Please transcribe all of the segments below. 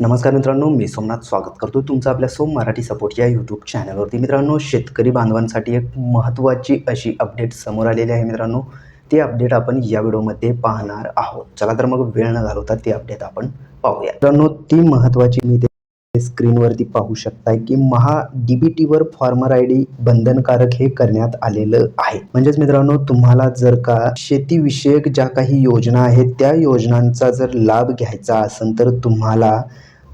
नमस्कार मित्रांनो मी सोमनाथ स्वागत करतो तुमचं आपल्या सोम मराठी सपोर्ट या यूट्यूब चॅनलवरती मित्रांनो शेतकरी बांधवांसाठी एक महत्त्वाची अशी अपडेट समोर आलेली आहे मित्रांनो. ती अपडेट आपण या व्हिडिओमध्ये पाहणार आहोत. चला तर मग वेळ न घालवता ते अपडेट आपण पाहूया मित्रांनो ती महत्त्वाची मी ते स्क्रीनवरती पाहू शकताय की महा डी बी टीवर फॉर्मर आय डी बंधनकारक हे करण्यात आलेलं आहे. म्हणजेच मित्रांनो तुम्हाला जर का शेतीविषयक ज्या काही योजना आहेत त्या योजनांचा जर लाभ घ्यायचा असेल तर तुम्हाला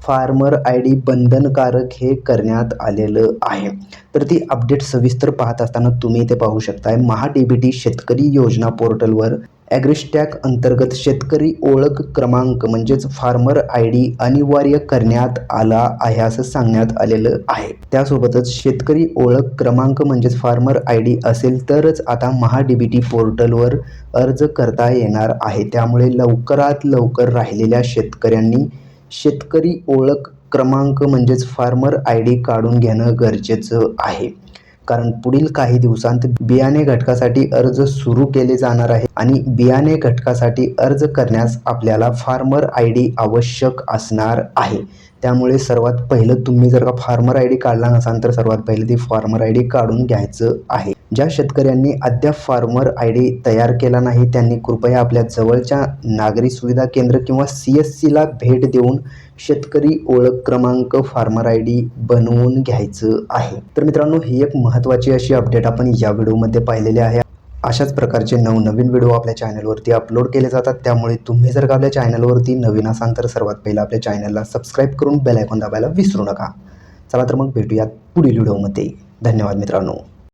फार्मर आय डी बंधनकारक हे करण्यात आलेलं आहे. तर ती अपडेट सविस्तर पाहत असताना तुम्ही ते पाहू शकताय महा डी बी टी शेतकरी योजना पोर्टलवर ॲग्रिस्टॅक अंतर्गत शेतकरी ओळख क्रमांक म्हणजेच फार्मर आय डी अनिवार्य करण्यात आला आहे असं सांगण्यात आलेलं आहे. त्यासोबतच शेतकरी ओळख क्रमांक म्हणजेच फार्मर आय डी असेल तरच आता महा डी बी टी पोर्टलवर अर्ज करता येणार आहे. त्यामुळे लवकरात लवकर राहिलेल्या शेतकऱ्यांनी शेतकरी ओळख क्रमांक म्हणजेच फार्मर आय डी काढून घेणं गरजेचं आहे. कारण पुढील काही दिवसांत बियाणे घटकासाठी अर्ज सुरू केले जाणार आहे आणि बियाणे घटकासाठी अर्ज करण्यास आपल्याला फार्मर आय डी आवश्यक असणार आहे. त्यामुळे सर्वात पहिलं तुम्ही जर का फार्मर आय डी काढला नसाल तर सर्वात पहिलं ती फार्मर आय डी काढून घ्यायचं आहे. ज्या शेतकऱ्यांनी अद्याप फार्मर आय डी तयार केला नाही त्यांनी कृपया आपल्या जवळच्या नागरी सुविधा केंद्र किंवा सी एस सीला भेट देऊन शेतकरी ओळख क्रमांक फार्मर आय डी बनवून घ्यायचं आहे. तर मित्रांनो ही एक महत्त्वाची अशी अपडेट आपण या व्हिडिओमध्ये पाहिलेली आहे. अशाच प्रकारचे नवनवीन व्हिडिओ आपल्या चॅनलवरती अपलोड केले जातात. त्यामुळे तुम्ही जर का आपल्या चॅनलवरती नवीन असाल तर सर्वात पहिलं आपल्या चॅनलला सबस्क्राईब करून बेल आयकॉन दाबायला विसरू नका. चला तर मग भेटूयात पुढील व्हिडिओमध्ये. धन्यवाद मित्रांनो.